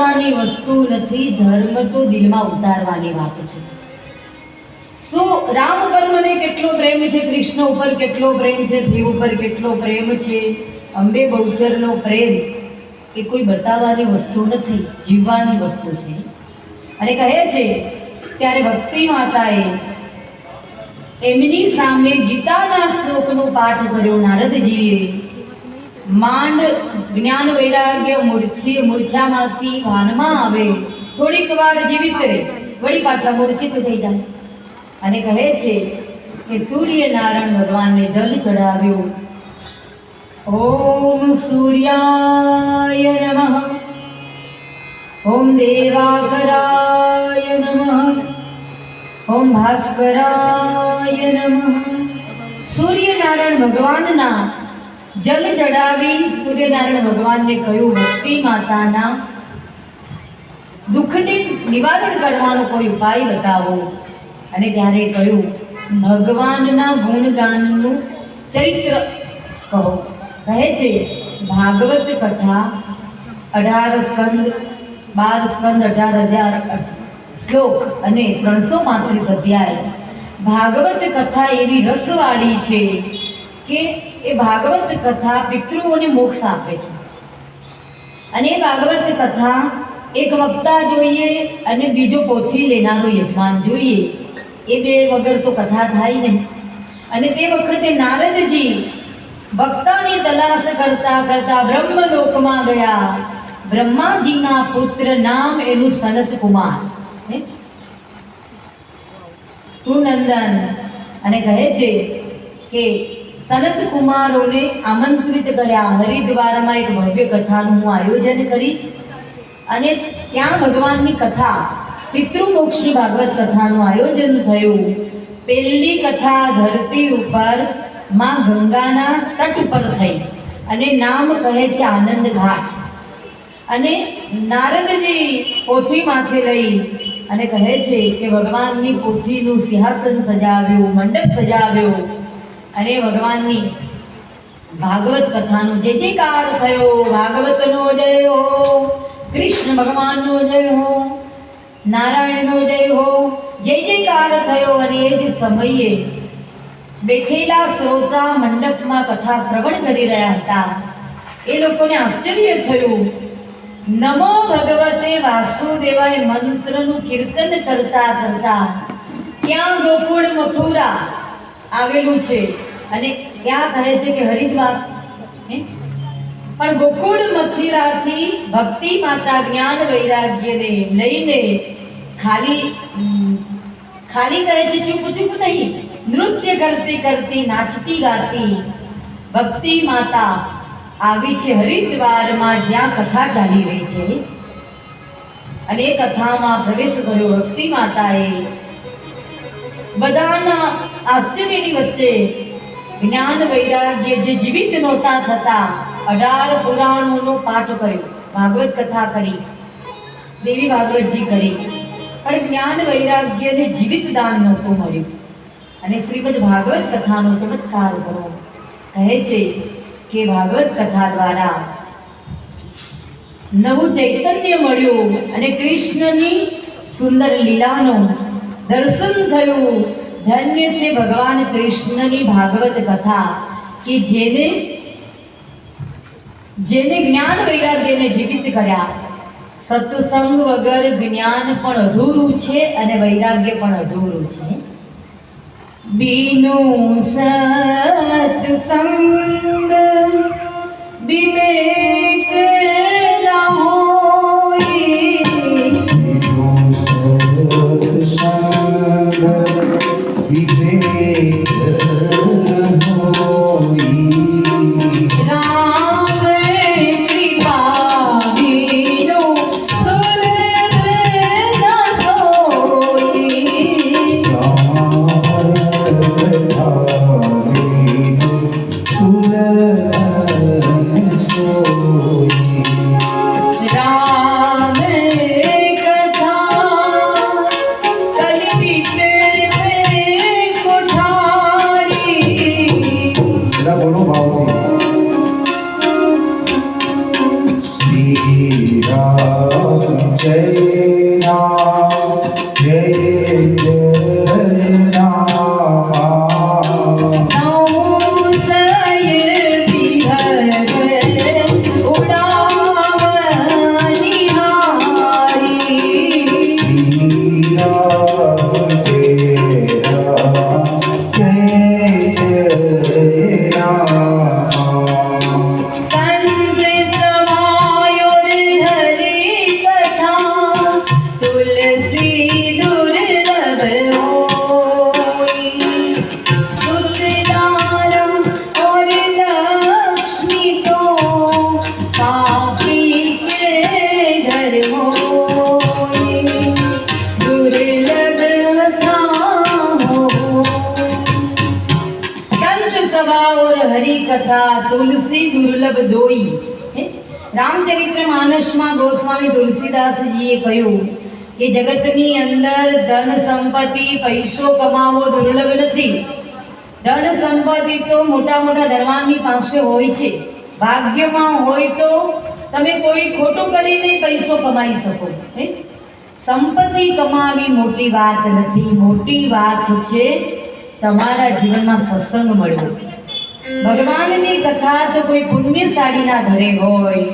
કરવાની વસ્તુ નથી, ધર્મ તો દિલમાં ઉતારવાની વાત છે. શું રામ પર મને કેટલો પ્રેમ છે, કૃષ્ણ ઉપર કેટલો પ્રેમ છે, શિવ ઉપર કેટલો પ્રેમ છે, અંબે બહુચરનો પ્રેમ એ કોઈ બતાવવાની વસ્તુ નથી, જીવવાની વસ્તુ છે. અને કહે છે, ત્યારે ભક્તિ માતાએ એમની સામે ગીતાના શ્લોકનો પાઠ કર્યો, નારદજીએ માંડ જ્ઞાન વૈરાગ્ય મૂર્છી મૂર્છામાંથી ભાનમાં આવે. થોડીક વાર જીવિત રહે. વળી પાછા મૂર્છિત થઈ જાય. અને કહે છે કે સૂર્યનારાયણ ભગવાનને જલ ચડાવ્યું. ઓમ સૂર્યાય નમઃ. ઓમ દેવાકરાય નમઃ. ઓમ ભાસ્કરાય નમઃ. સૂર્યનારાયણ ભગવાનના જલ ચડાવી સૂર્યનારાયણ ભગવાનને કહ્યું, ભક્તિ માતાના દુઃખને નિવારણ કરવાનો કોઈ ઉપાય બતાવો. અને ત્યારે કહ્યું, ભગવાનના ગુણગાનનું ચરિત્ર કહો. કહે છે, ભાગવત કથા અઢાર સ્કંદ, બાર સ્કંદ, અઢાર હજાર શ્લોક અને ત્રણસો પાંત્રીસ અધ્યાય. ભાગવત કથા એવી રસવાળી છે કે એ ભાગવત કથા પિતૃઓને મોક્ષ આપે છે. અને એ ભાગવત કથા એક વક્તા જોઈએ અને બીજો પોથી લેનારો યજમાન જોઈએ, એ બે વગર તો કથા થાય નહીં. અને તે વખતે નારદજી વક્તાની તલાશ કરતા કરતા બ્રહ્મલોકમાં ગયા. બ્રહ્માજીના પુત્ર નામ એનું સનત કુમાર? સુનંદન. અને કહે છે કે સનત કુમારોને આમંત્રિત કર્યા. હરિદ્વારમાં એક ભવ્ય કથાનું હું આયોજન કરીશ. અને ત્યાં ભગવાનની કથા, પિતૃમોક્ષની ભાગવત કથાનું આયોજન થયું. પહેલી કથા ધરતી ઉપરમાં ગંગાના તટ પર થઈ અને નામ કહે છે આનંદ ઘાટ. અને નારદજી પોથી માથે લઈ અને કહે છે કે ભગવાનની પોથીનું સિંહાસન સજાવ્યું, મંડપ સજાવ્યો. અને ભગવાનની, ભાગવત કથાનો જે જયકાર થયો, ભાગવતનો જય હો, કૃષ્ણ ભગવાનનો જય હો, નારાયણનો જય હો જય જયકાર થયો અને એ જ સમયે બેઠેલા શ્રોતા મંડપમાં કથા શ્રવણ કરી રહ્યા હતા. એ લોકોને આશ્ચર્ય થયું. નમો ભગવતે વાસુદેવાય મંત્રનું કીર્તન કરતા કરતા, ત્યાં ગોકુળ મથુરા આવેલું છે. અને ક્યાં કહે છે કે હરિદ્વાર. પણ ગોકુળ મથિરાથી ભક્તિ માતા જ્ઞાન વૈરાગ્યને લઈને ખાલી ખાલી કહે છે ચૂપ ચૂપ નહીં, નૃત્ય કરતી કરતી, નાચતી ગાતી ભક્તિ માતા આવી છે હરિદ્વારમાં જ્યાં કથા ચાલી રહી છે. અને એ કથામાં પ્રવેશ કર્યો ભક્તિ માતાએ બધાના આશ્ચર્યની વચ્ચે જ્ઞાન વૈરાગ્ય જે જીવિત નહોતા થતા, અઢાર પુરાણોનો પાઠ કર્યો, ભાગવત કથા કરી, દેવી ભાગવતજી કરી. પણ જ્ઞાન વૈરાગ્યને જીવિત દાન નહોતું મળ્યું. અને શ્રીમદ ભાગવત કથાનો ચમત્કાર કરો કહે છે કે ભાગવત કથા દ્વારા નવું ચૈતન્ય મળ્યું અને કૃષ્ણની સુંદર લીલાનું દર્શન થયું. ધન્ય છે ભગવાન કૃષ્ણની ભાગવત કથા કે જેને જેને જ્ઞાન વૈરાગ્યને જીવિત કર્યા. સત્સંગ વગર જ્ઞાન પણ અધૂરું છે અને વૈરાગ્ય પણ અધૂરું છે. બીનું સત્સંગ વિવેક જય રામ જય દોઈ? રામચરિત્ર માનસમાં ગોસ્વામી તુલસીદાસજીએ કહ્યું કે જગતની અંદર ધન સંપત્તિ, પૈસો કમાવો દુર્લભ નથી. ધન સંપત્તિ તો મોટા મોટા ધનવાનની પાસે હોય છે. ભાગ્યમાં હોય તો તમે કોઈ ખોટું કરીને પૈસો કમાઈ શકો? સંપત્તિ કમાવી મોટી વાત નથી. મોટી વાત છે, તમારા જીવનમાં સત્સંગ મળવો ભગવાનની કથા તો કોઈ પુણ્યશાળીના ઘરે હોય.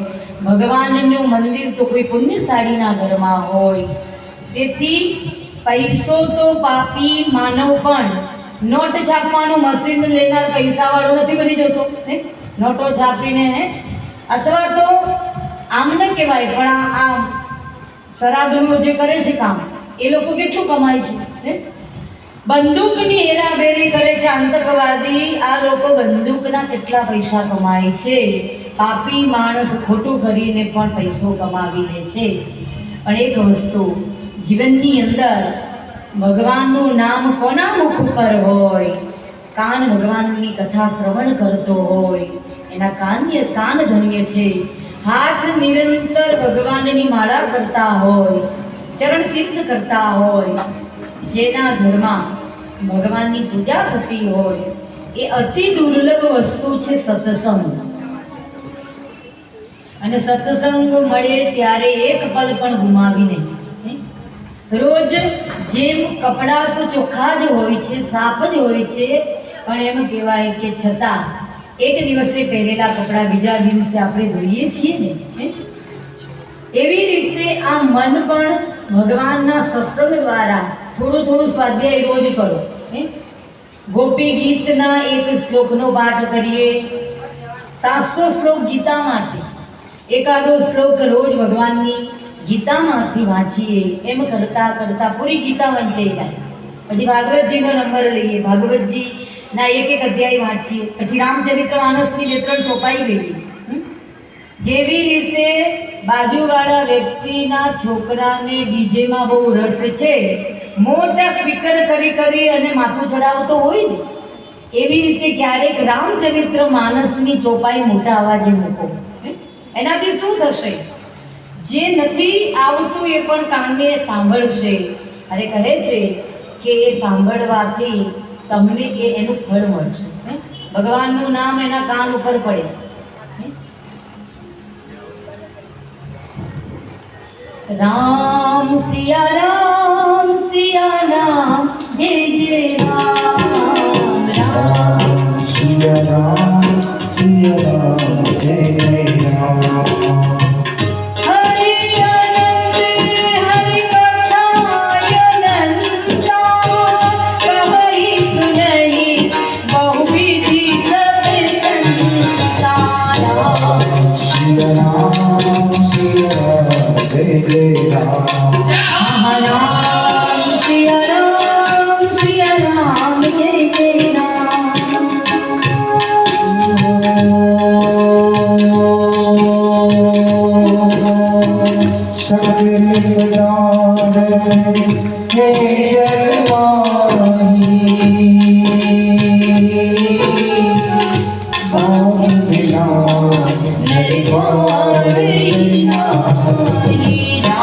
ભગવાનનું મંદિર તો કોઈ પુણ્યશાળીના ઘરમાં હોય. તેથી પૈસો તો પાપી માનવ પણ. નોટ છાપવાનું મશીન લેનાર પૈસાવાળો નથી બની જતો, હે? નોટો છાપીને, હે? અથવા તો આમ ન કહેવાય, પણ આ શરાબનું જે કરે છે કામ, એ લોકો કેટલું કમાય છે, હે? બંદૂકની હેરાફેરી કરે છે આતંકવાદી. આ લોકો બંદૂકના કેટલા પૈસા કમાય છે? પાપી માણસ ખોટું કરીને પણ પૈસો કમાવી લે છે. પણ એક વસ્તુ, જીવનની અંદર ભગવાનનું નામ કોના મુખ ઉપર હોય? કાન ભગવાનની કથા શ્રવણ કરતો હોય. એના કાન્ય, કાન ધન્ય છે. હાથ નિરંતર ભગવાનની માળા કરતા હોય. ચરણ તીર્થ કરતા હોય. જેના ઘરમાં ભગવાનની પૂજા થતી હોય, એ અતિ દુર્લભ વસ્તુ છે સત્સંગ. અને સત્સંગ મળે ત્યારે એક પલ પણ ગુમાવી નહીં રોજ જેમ કપડાં તો ચોખ્ખા જ હોય છે, સાફ જ હોય છે, પણ એમ કહેવાય કે છતાં, એક દિવસે પહેરેલા કપડાં બીજા દિવસે આપણે ધોઈએ છીએ ને એવી રીતે આ મન પણ ભગવાનના સત્સંગ દ્વારા થોડું થોડું સ્વાધ્યાય રોજ કરો? ગોપી ગીતના એક શ્લોકનો પાઠ કરીએ. સાતસો શ્લોક ગીતામાં છે. એકાદો શ્લોક રોજ ભગવાનની ગીતામાંથી વાંચીએ. એમ કરતા કરતા પૂરી ગીતા વંચાઈ જાય. પછી ભાગવતજીનો નંબર લઈએ. ભાગવતજીના એક એક અધ્યાય વાંચીએ. પછી રામચરિત્ર માનસની બે ત્રણ ચોપાઈ લઈએ. જેવી રીતે બાજુવાળા વ્યક્તિના છોકરાને ડીજેમાં બહુ રસ છે મોટા સ્પીકર કરી કરી અને માથું ચડાવતો હોય ને, એવી રીતે ક્યારેક રામચરિત્ર માનસની ચોપાઈ મોટા અવાજે મૂકો? એનાથી શું થશે? જે નથી આવતું એ પણ કાનને સાંભળશે. અરે કહે છે કે એ સાંભળવાથી તમને એ એનું ફળ મળશે. ભગવાનનું નામ એના કાન ઉપર પડે. રામ સિયા રામ સિયા રામ જય જય રામ રામ શ્રી રામ શ્રી રામ જય રામ હરિ રામ જય